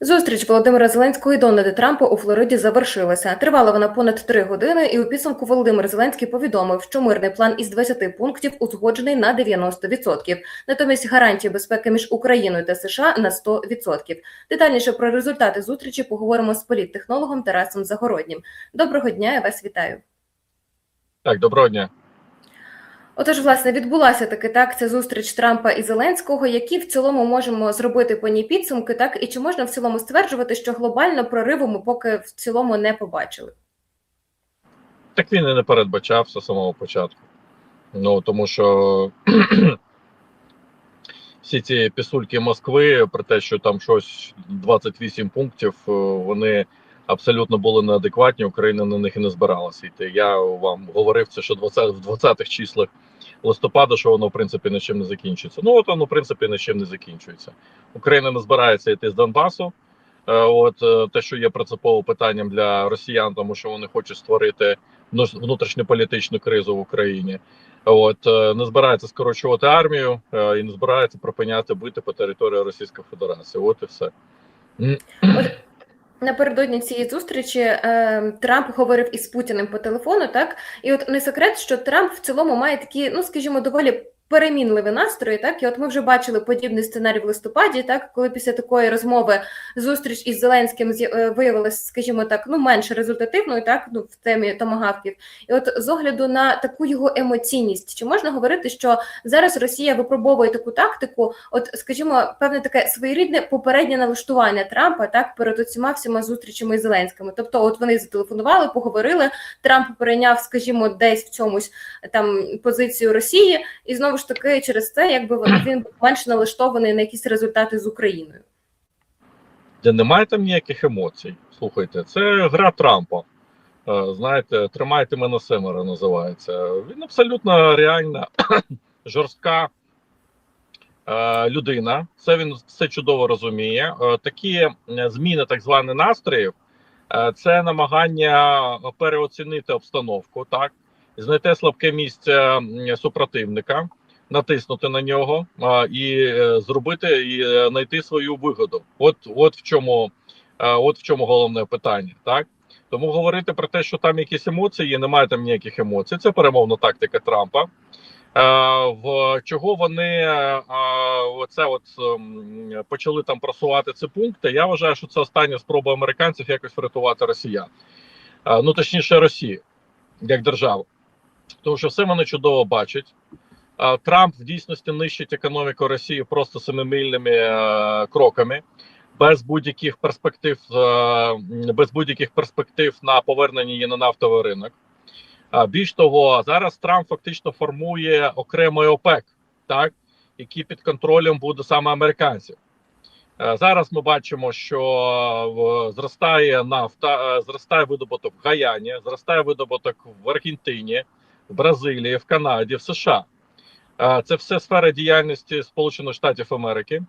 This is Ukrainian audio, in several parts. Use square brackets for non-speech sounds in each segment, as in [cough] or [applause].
Зустріч Володимира Зеленського і Дональда Трампа у Флориді завершилася. Тривала вона понад три години, і у підсумку Володимир Зеленський повідомив, що мирний план із 20 пунктів узгоджений на 90%. Натомість гарантії безпеки між Україною та США на 100%. Детальніше про результати зустрічі поговоримо з політтехнологом Тарасом Загороднім. Доброго дня, я вас вітаю. Так, доброго дня. Отож, власне, відбулася таки так ця зустріч Трампа і Зеленського. Які в цілому можемо зробити по ній підсумки, так і чи можна в цілому стверджувати, що глобально прориву ми поки в цілому не побачили? Так він і не передбачався з самого початку. Ну тому що [clears throat] всі ці пісульки Москви про те, що там щось 28 пунктів, е, вони абсолютно були неадекватні. Україна на них і не збиралася йти. Я вам говорив це, що в 20-х числах листопада, що воно в принципі нічим не закінчиться. Ну от воно в принципі нічим не закінчується. Україна не збирається йти з Донбасу. Е, От е, те, що є принциповим питанням для росіян, тому що вони хочуть створити внутрішньополітичну кризу в Україні. От е, не збирається скорочувати армію і не збирається припиняти бити по території Російської Федерації. От і все. М. Напередодні цієї зустрічі е, Трамп говорив із Путіним по телефону, так? І от не секрет, що Трамп в цілому має такі, ну скажімо, доволі перемінливі настрої. Так, і от ми вже бачили подібний сценарій в листопаді, так коли після такої розмови зустріч із Зеленським е, виявилася, скажімо так, ну менш результативною, так ну в темі томагавків. І от з огляду на таку його емоційність, чи можна говорити, що зараз Росія випробовує таку тактику, от скажімо, певне таке своєрідне попереднє налаштування Трампа так перед усіма всіма зустрічами із Зеленськими. Тобто, от вони зателефонували, поговорили. Трамп перейняв, скажімо, десь в чомусь там позицію Росії, і знову ж таки через це, якби [clears throat] він- був менш налаштований на якісь результати з Україною. Де немає там ніяких емоцій. Слухайте, це гра Трампа. Е, Знаєте, тримайте мене семеро називається. Він абсолютно реальна, [clears throat] жорстка е, людина. Це він все чудово розуміє. Е, Такі зміни так званих настроїв, це намагання переоцінити обстановку, так, знайти слабке місце супротивника, натиснути на нього а, і е, зробити і е, знайти свою вигоду. От, от в чому, е, от в чому головне питання, так. Тому говорити про те, що там якісь емоції, немає там ніяких емоцій. Це перемовна тактика Трампа. В чого вони оце от ем, почали там просувати ці пункти? Я вважаю, що це остання спроба американців якось врятувати росіян. Ну точніше, Росію як державу. Тому що все вони чудово бачать. Трамп в дійсності нищить економіку Росії просто семимильними е, кроками, без будь-яких перспектив, е, без будь-яких перспектив на повернення її на нафтовий ринок. Більш того, зараз Трамп фактично формує окремий ОПЕК, так який під контролем буде саме американців. Е, Зараз ми бачимо, що зростає нафта, зростає видобуток в Гаяні, зростає видобуток в Аргентині, в Бразилії, в Канаді, в США. Це все сфера діяльності Сполучених Штатів Америки,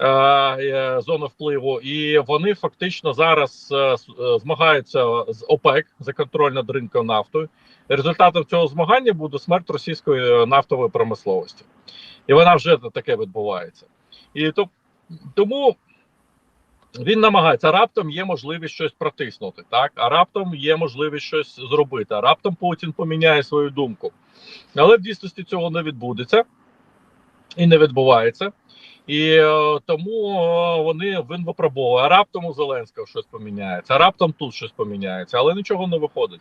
е, зона впливу, і вони фактично зараз е, е, змагаються з ОПЕК за контроль над ринком нафтою. Результатом цього змагання буде смерть російської нафтової промисловості, і вона вже таке відбувається. І то, тому він намагається раптом є можливість щось протиснути, так а раптом є можливість щось зробити. А раптом Путін поміняє свою думку. Але в дійсності цього не відбудеться і не відбувається. І е, тому е, вони він випробовує. А раптом у Зеленського щось поміняється, а раптом тут щось поміняється, але нічого не виходить.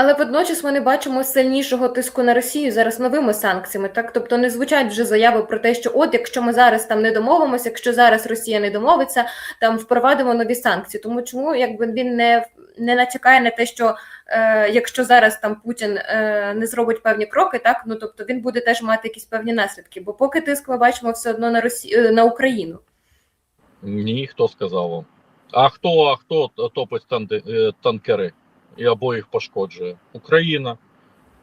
Але водночас ми не бачимо сильнішого тиску на Росію зараз новими санкціями. Так, тобто не звучать вже заяви про те, що от якщо ми зараз там не домовимося, якщо зараз Росія не домовиться, там впровадимо нові санкції. Тому чому якби він не не натякає на те, що е, якщо зараз там Путін е, не зробить певні кроки, так ну тобто він буде теж мати якісь певні наслідки. Бо поки тиск ми бачимо все одно на Росію на Україну. Ні, хто сказав вам. А хто, а хто топить е, танкери і або їх пошкоджує? Україна.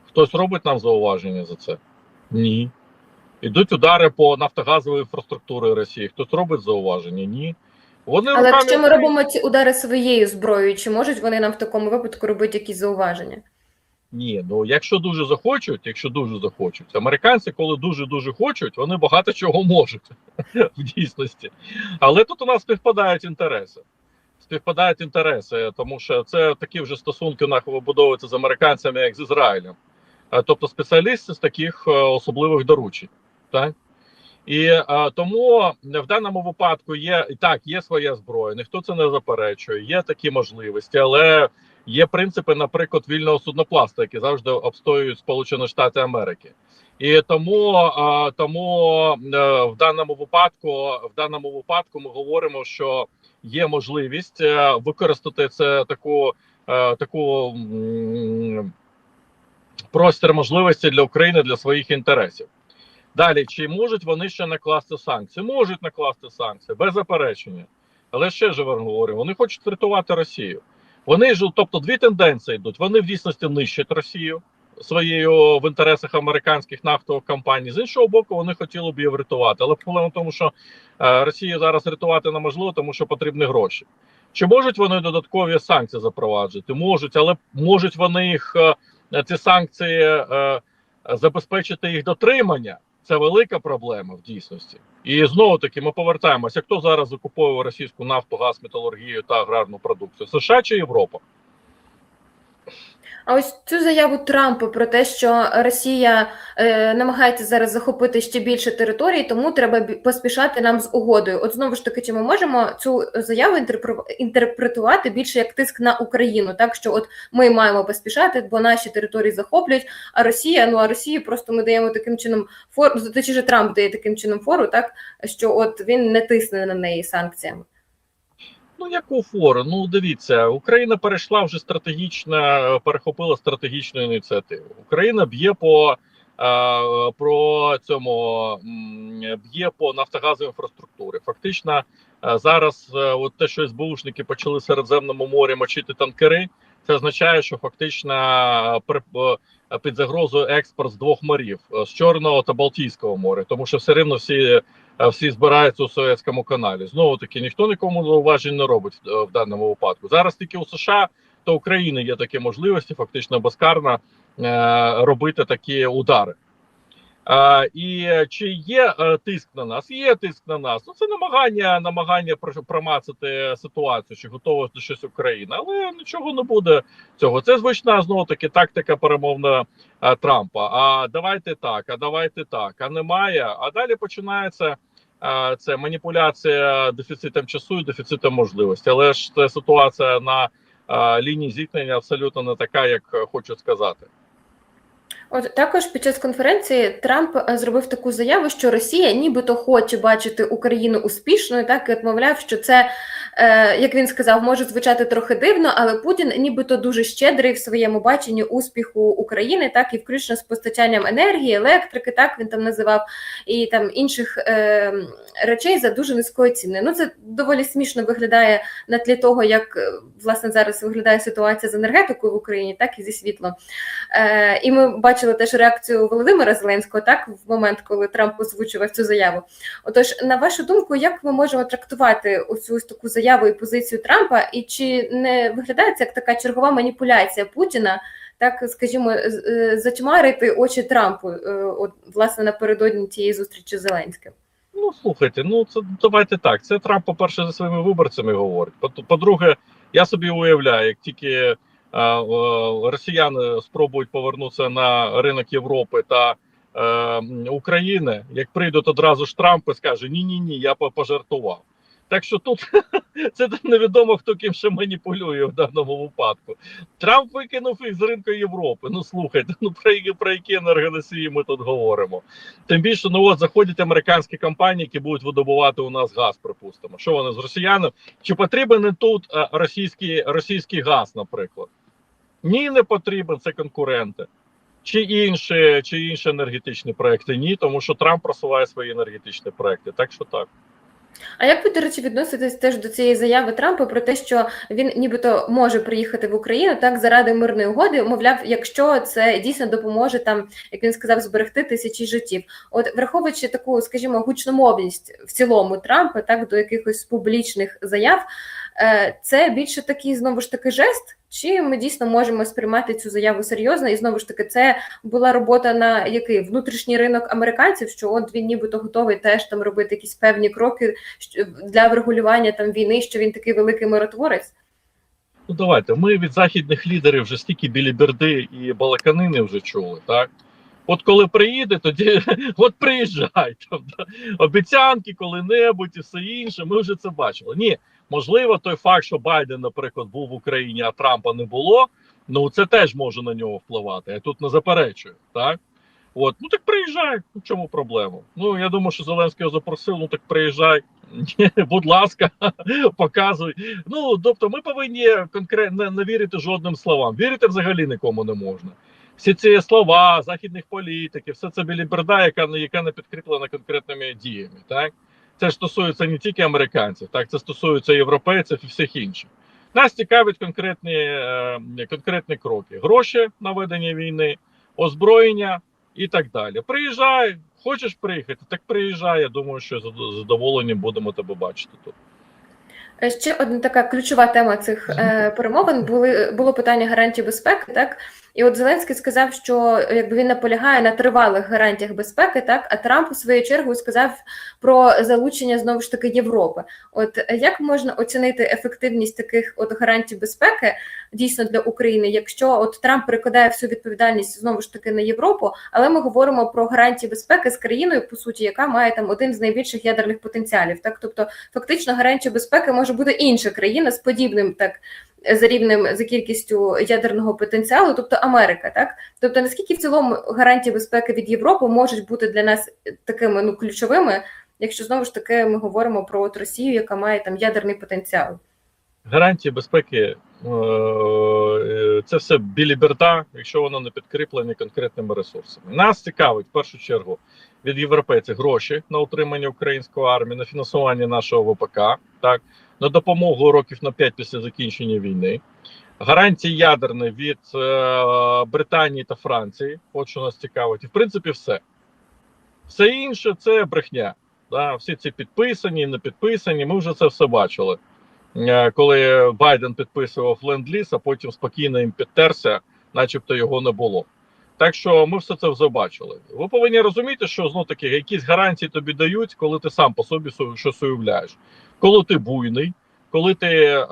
Хтось робить нам зауваження за це? Ні. Ідуть удари по нафтогазовій інфраструктурі Росії. Хтось робить зауваження? Ні. Вони Але руками якщо ми робимо ці удари своєю зброєю, чи можуть вони нам в такому випадку робити якісь зауваження? Ні, ну якщо дуже захочуть, якщо дуже захочуть, американці, коли дуже дуже хочуть, вони багато чого можуть [laughs] в дійсності. Але тут у нас співпадають інтереси. Співпадають інтереси, тому що це такі вже стосунки у нас з американцями, як з Ізраїлем. Тобто спеціалісти з таких е, особливих доручень. Так? І а, тому в даному випадку є так, є своя зброя, ніхто це не заперечує, є такі можливості, але є принципи, наприклад, вільного судноплавства, які завжди обстоюють Сполучені Штати Америки. І тому, а, тому е, в даному випадку, в даному випадку, ми говоримо, що є можливість е, використати це таку, е, таку простір можливості для України для своїх інтересів. Далі, чи можуть вони ще накласти санкції? Можуть накласти санкції, без заперечення. Але ще ж говорю, вони хочуть врятувати Росію. Вони ж, тобто, дві тенденції йдуть. Вони в дійсності нищать Росію своєю в інтересах американських нафтових компаній. З іншого боку, вони хотіли б її врятувати. Але проблема в тому, що е, Росію зараз рятувати неможливо, тому що потрібні гроші. Чи можуть вони додаткові санкції запроваджувати? Можуть, але можуть вони їх е, ці санкції е, забезпечити їх дотримання. Це велика проблема в дійсності. І знову таки ми повертаємося. Хто зараз закуповує російську нафту, газ, металургію та аграрну продукцію? США чи Європа? А ось цю заяву Трампа про те, що Росія е, намагається зараз захопити ще більше територій, тому треба поспішати нам з угодою. От знову ж таки, чи ми можемо цю заяву інтерпре- інтерпретувати більше як тиск на Україну, так що от ми маємо поспішати, бо наші території захоплюють, а Росія, ну а Росії просто ми даємо таким чином фору, точніше Трамп дає таким чином фору, так що от він не тисне на неї санкціями. Ну, яку фору? Ну, дивіться, Україна перейшла вже стратегічно, перехопила стратегічну ініціативу. Україна б'є по е, про цьому б'є по нафтогазовій інфраструктурі. Фактично, е, зараз е, от те, що СБУшники почали Середземному морі мочити танкери, це означає, що фактично е, під загрозою експорт з двох морів з Чорного та Балтійського моря, тому що все рівно всі всі збираються у Советському каналі. Знову таки, ніхто нікому зауважень не робить е, в даному випадку. Зараз тільки у США та України є такі можливості, фактично безкарно е, робити такі удари. Е, і чи є е, тиск на нас? Є тиск на нас. Ну це намагання, намагання промацати ситуацію, чи готова до щось Україна, але нічого не буде цього. Це звична знову таки тактика перемовна е, Трампа. А давайте так, а давайте так, а немає. А далі починається е, це маніпуляція дефіцитом часу і дефіцитом можливостей. Але ж це ситуація на е, лінії зіткнення абсолютно не така, як хочу сказати. От також під час конференції Трамп е, зробив таку заяву, що Росія нібито хоче бачити Україну успішною, так і відмовляв, мовляв, що це, як він сказав, може звучати трохи дивно, але Путін нібито дуже щедрий в своєму баченні успіху України, так і включно з постачанням енергії, електрики, так він там називав, і там інших е, речей за дуже низькою ціною. Ну це доволі смішно виглядає на тлі того, як е, власне зараз виглядає ситуація з енергетикою в Україні, так і зі світлом. Е, і ми бачили теж реакцію Володимира Зеленського, так в момент, коли Трамп озвучував цю заяву. Отож, на вашу думку, як ми можемо трактувати ось таку заяву і позицію Трампа, і чи не виглядає це як така чергова маніпуляція Путіна? Так, скажімо, е, затьмарити очі Трампу, е, от власне напередодні цієї зустрічі з Зеленським. Ну слухайте, ну це давайте так. Це Трамп, по-перше, зі своїми виборцями говорить. По- По-друге, я собі уявляю, як тільки е, е, росіяни спробують повернутися на ринок Європи та України, як прийдуть одразу ж Трамп і скаже: ні, ні, ні, я пожартував. Так що тут [laughs] це невідомо хто ким ще маніпулює в даному випадку. Трамп викинув їх з ринку Європи. Ну слухайте, ну про які про які енергоносії ми тут говоримо. Тим більше, ну от заходять американські компанії, які будуть видобувати у нас газ, припустимо. Що вони з росіянами? Чи потрібен тут е, російський, російський газ, наприклад? Ні, не потрібен, це конкуренти. Чи інші, чи інші енергетичні проекти? Ні, тому що Трамп просуває свої енергетичні проекти. Так що так. А як ви, до речі, відноситесь теж до цієї заяви Трампа про те, що він нібито може приїхати в Україну так заради мирної угоди, мовляв, якщо це дійсно допоможе там, як він сказав, зберегти тисячі життів? От враховуючи таку, скажімо, гучномовність в цілому Трампа, так до якихось публічних заяв, е, це більше такий знову ж таки жест, Чи ми дійсно можемо сприймати цю заяву серйозно? І знову ж таки, це була робота на який внутрішній ринок американців, що от він нібито готовий теж там робити якісь певні кроки для врегулювання там війни, що він такий великий миротворець. Ну давайте. Ми від західних лідерів вже стільки біліберди і балаканини вже чули, так? От коли приїде, тоді [laughs] от приїжджай. Да. Обіцянки коли-небудь і все інше. Ми вже це бачили. Ні, можливо, той факт, що Байден, наприклад, був в Україні, а Трампа не було. Ну це теж може на нього впливати. Я тут не заперечую, так? От, ну так приїжджай. В чому проблема? Ну я думаю, що Зеленський запросив. Ну так приїжджай. [laughs] Будь ласка, [laughs] показуй. Ну тобто, ми повинні конкретно не вірити жодним словам. Вірити взагалі нікому не можна. Всі ці слова західних політиків, все це біліберда, яка не яка не підкріплена конкретними діями. Так це стосується не тільки американців, так це стосується європейців і всіх інших. Нас цікавлять конкретні, е, конкретні кроки: гроші на ведення війни, озброєння і так далі. Приїжджай, хочеш приїхати, так приїжджай. Я думаю, що з задоволенням будемо тебе бачити тут. Е, Ще одна така ключова тема цих е, перемовин були було питання гарантій безпеки. Так і от Зеленський сказав, що якби він наполягає на тривалих гарантіях безпеки, так? А Трамп у свою чергу сказав про залучення знову ж таки Європи. От як можна оцінити ефективність таких от гарантій безпеки дійсно для України, якщо от Трамп перекладає всю відповідальність знову ж таки на Європу, але ми говоримо про гарантії безпеки з країною, по суті, яка має там один з найбільших ядерних потенціалів, так? Тобто фактично гарантія безпеки може бути інша країна з подібним так за рівнем за кількістю ядерного потенціалу, тобто Америка, так тобто наскільки в цілому гарантії безпеки від Європи можуть бути для нас такими ну ключовими, якщо знову ж таки ми говоримо про от Росію, яка має там ядерний потенціал. Гарантії безпеки е, це все біліберда, якщо воно не підкріплені конкретними ресурсами. Нас цікавить в першу чергу від європейців гроші на утримання української армії, на фінансування нашого ВПК, так на допомогу років на 5 після закінчення війни. Гарантії ядерні від е, Британії та Франції, от що нас цікавить, і в принципі все. Все інше це брехня. Да? Всі ці підписані, не підписані. Ми вже це все бачили. Е, Коли Байден підписував ленд-ліз, а потім спокійно їм підтерся, начебто його не було. Так що ми все це вже бачили. Ви повинні розуміти, що знов таки якісь гарантії тобі дають, коли ти сам по собі щось уявляєш. Коли ти буйний, коли ти е,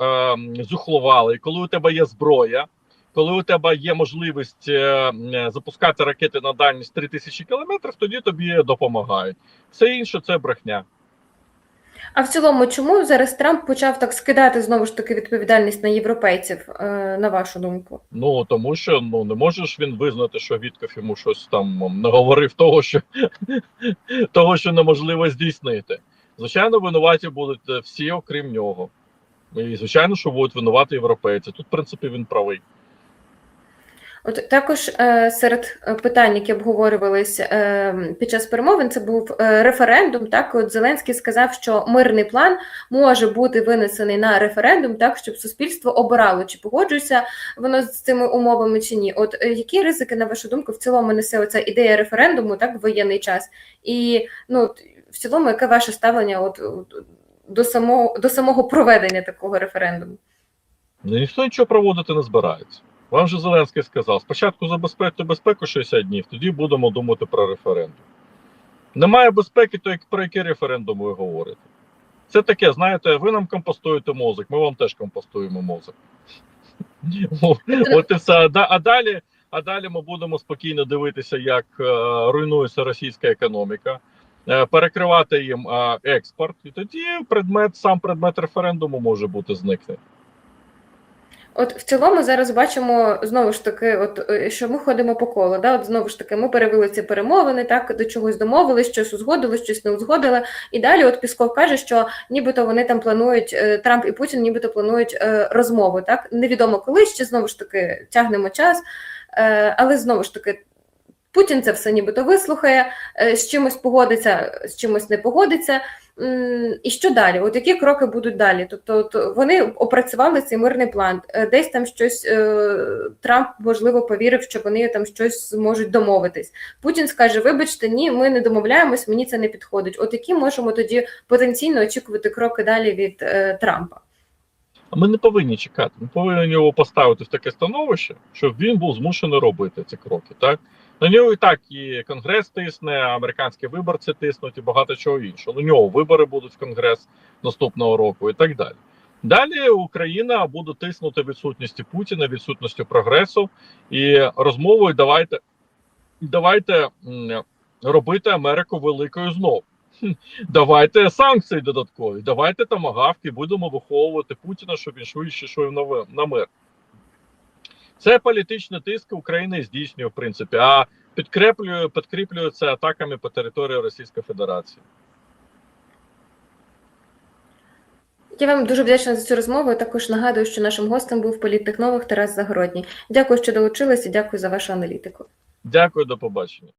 зухловалий, коли у тебе є зброя, коли у тебе є можливість е, е, запускати ракети на дальність 3000 кілометрів, тоді тобі допомагають. Все інше це брехня. А в цілому, чому зараз Трамп почав так скидати знову ж таки відповідальність на європейців, е, на вашу думку? Ну тому що ну не можеш він визнати, що Вітков йому щось там наговорив того, що [laughs] того, що неможливо здійснити. Звичайно, винуваті будуть е, всі, окрім нього. І звичайно, що будуть винувати європейці. Тут, в принципі, він правий. От також е, серед е, питань, які обговорювались е, під час перемовин, це був е, референдум. Так, от Зеленський сказав, що мирний план може бути винесений на референдум, так щоб суспільство обирало, чи погоджується воно з цими умовами чи ні. От е, які ризики, на вашу думку, в цілому несе оця ідея референдуму, так в воєнний час? І ну в цілому, яке ваше ставлення от, до самого до самого проведення такого референдуму? Ну, Ніхто нічого проводити не збирається. Вам же Зеленський сказав: спочатку забезпечте безпеку 60 днів, тоді будемо думати про референдум. Немає безпеки, то про який референдум ви говорите? Це таке, знаєте, ви нам компостуєте мозок, ми вам теж компостуємо мозок. От і все. А далі, а далі ми будемо спокійно дивитися, як е, руйнується російська економіка, перекривати їм е, експорт, і тоді предмет, сам предмет референдуму може бути зникне. От в цілому зараз бачимо знову ж таки, от е, що ми ходимо по колу. Да? От знову ж таки, ми перевели ці перемовини, так до чогось домовились, щось узгодили, щось не узгодили. І далі, от Пісков каже, що нібито вони там планують е, Трамп і Путін, нібито планують е, розмову. Так невідомо коли ще знову ж таки тягнемо час, е, але знову ж таки. Путін це все нібито вислухає, е, з чимось погодиться, з чимось не погодиться. І що далі? От які кроки будуть далі? Тобто, вони опрацювали цей мирний план. Е, Десь там щось е, Трамп можливо повірив, що вони там щось зможуть домовитись. Путін скаже: Вибачте, ні, ми не домовляємось, мені це не підходить. От які можемо тоді потенційно очікувати кроки далі від Трампа? Ми не повинні чекати. Ми повинні його поставити в таке становище, щоб він був змушений робити ці кроки. Так на нього і так і конгрес тисне, американські виборці тиснуть і багато чого іншого. На нього вибори будуть в конгрес наступного року і так далі. Далі Україна буде тиснути відсутністю Путіна, відсутністю прогресу і розмовою давайте, давайте робити Америку великою знову. Давайте санкції додаткові, давайте тамагавки, будемо виховувати Путіна, щоб він швидше йшов на мир. Це політичний тиск України здійснює, в принципі, а підкріплює, підкріплює це атаками по території Російської Федерації. Я вам дуже вдячна за цю розмову. Також нагадую, що нашим гостем був політтехнолог Тарас Загородній. Дякую, що долучилися. Дякую за вашу аналітику. Дякую, до побачення.